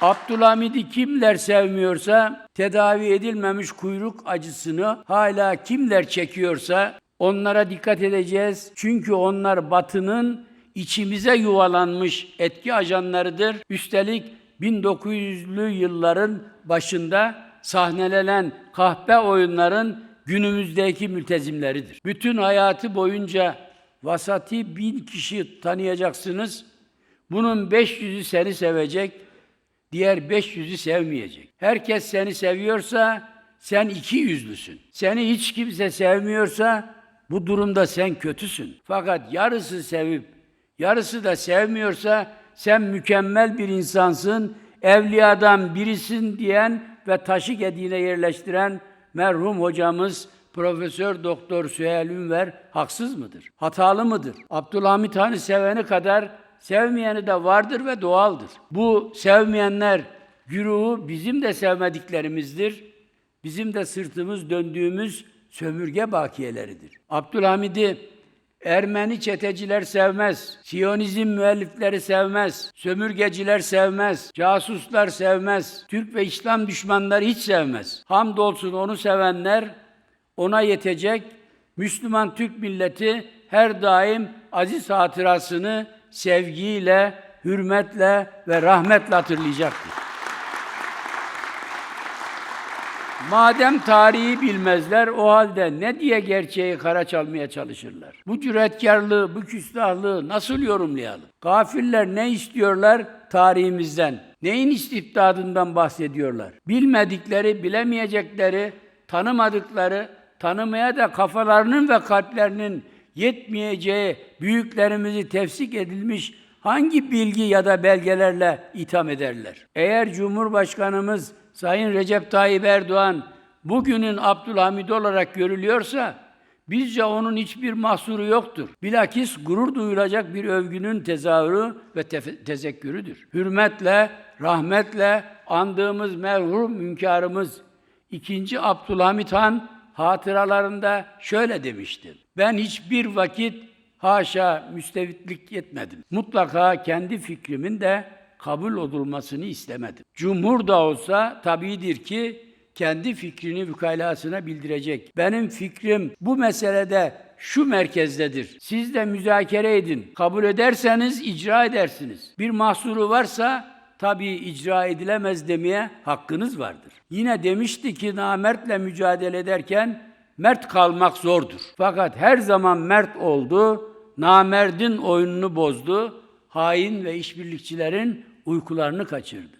Abdülhamid'i kimler sevmiyorsa, tedavi edilmemiş kuyruk acısını hala kimler çekiyorsa onlara dikkat edeceğiz. Çünkü onlar batının içimize yuvalanmış etki ajanlarıdır. Üstelik 1900'lü yılların başında sahnelenen kahpe oyunların günümüzdeki mültezimleridir. Bütün hayatı boyunca vasati bin kişi tanıyacaksınız. Bunun 500'ü seni sevecek, diğer 500'ü sevmeyecek. Herkes seni seviyorsa sen iki yüzlüsün. Seni hiç kimse sevmiyorsa bu durumda sen kötüsün. Fakat yarısı sevip yarısı da sevmiyorsa sen mükemmel bir insansın, evliyadan birisin diyen ve taşı gediğine yerleştiren merhum hocamız Profesör Doktor Süheyl Ünver haksız mıdır? Hatalı mıdır? Abdülhamit Han'ı seveni kadar sevmeyeni de vardır ve doğaldır. Bu sevmeyenler güruhu bizim de sevmediklerimizdir. Bizim de sırtımız döndüğümüz sömürge bakiyeleridir. Abdülhamid'i Ermeni çeteciler sevmez, Siyonizm müellifleri sevmez, sömürgeciler sevmez, casuslar sevmez, Türk ve İslam düşmanları hiç sevmez. Hamdolsun onu sevenler ona yetecek Müslüman Türk milleti her daim aziz hatırasını sevgiyle, hürmetle ve rahmetle hatırlayacaktır. Madem tarihi bilmezler, o halde ne diye gerçeği kara çalmaya çalışırlar? Bu cüretkarlığı, bu küstahlığı nasıl yorumlayalım? Gafiller ne istiyorlar tarihimizden? Neyin istibdadından bahsediyorlar? Bilmedikleri, bilemeyecekleri, tanımadıkları, tanımaya da kafalarının ve kalplerinin yetmeyeceği büyüklerimizi tefsik edilmiş hangi bilgi ya da belgelerle itham ederler? Eğer Cumhurbaşkanımız Sayın Recep Tayyip Erdoğan bugünün Abdülhamid olarak görülüyorsa bizce onun hiçbir mahsuru yoktur. Bilakis gurur duyulacak bir övgünün tezahürü ve tefe- tezekkürüdür. Hürmetle, rahmetle andığımız merhum hünkârımız 2. Abdülhamit Han hatıralarında şöyle demiştir. Ben hiçbir vakit haşa müstevitlik etmedim. Mutlaka kendi fikrimin de kabul olunmasını istemedim. Cumhur da olsa tabidir ki kendi fikrini vükalasına bildirecek. Benim fikrim bu meselede şu merkezdedir. Siz de müzakere edin. Kabul ederseniz icra edersiniz. Bir mahsuru varsa tabii icra edilemez demeye hakkınız vardır. Yine demişti ki namertle mücadele ederken mert kalmak zordur. Fakat her zaman mert oldu, namerdin oyununu bozdu, hain ve işbirlikçilerin uykularını kaçırdı.